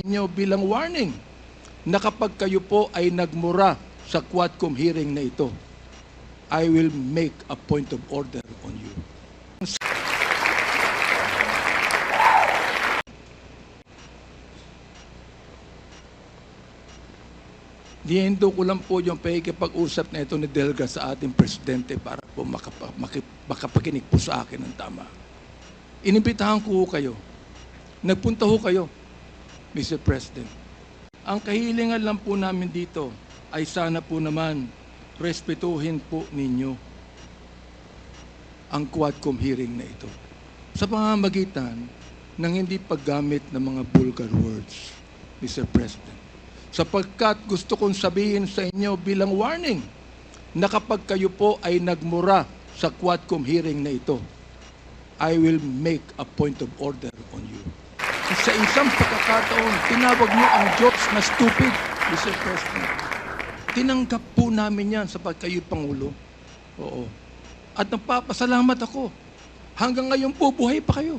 inyo bilang warning na kapag kayo po ay nagmura sa Quadcom hearing na ito, I will make a point of order on you. Niendo ko lang po yung pakikipag-usap na ito ni Delga sa ating presidente para po makapa, makip, po sa akin ng tama. Inimbitahan ko kayo. Nagpunta ho kayo, Mr. President. Ang kahilingan lang po namin dito ay sana po naman respetuhin po ninyo ang Quadcom hearing na ito. Sa pamamagitan ng hindi paggamit ng mga vulgar words, Mr. President. Sapagkat gusto kong sabihin sa inyo bilang warning na kapag kayo po ay nagmura sa Quadcom hearing na ito, I will make a point of order. Sa isang pagkakataon, tinawag niyo ang Diyos na stupid, Mr. President. Tinanggap po namin yan sa pagkayo Pangulo. Oo. At nagpapasalamat ako. Hanggang ngayon po, buhay pa kayo.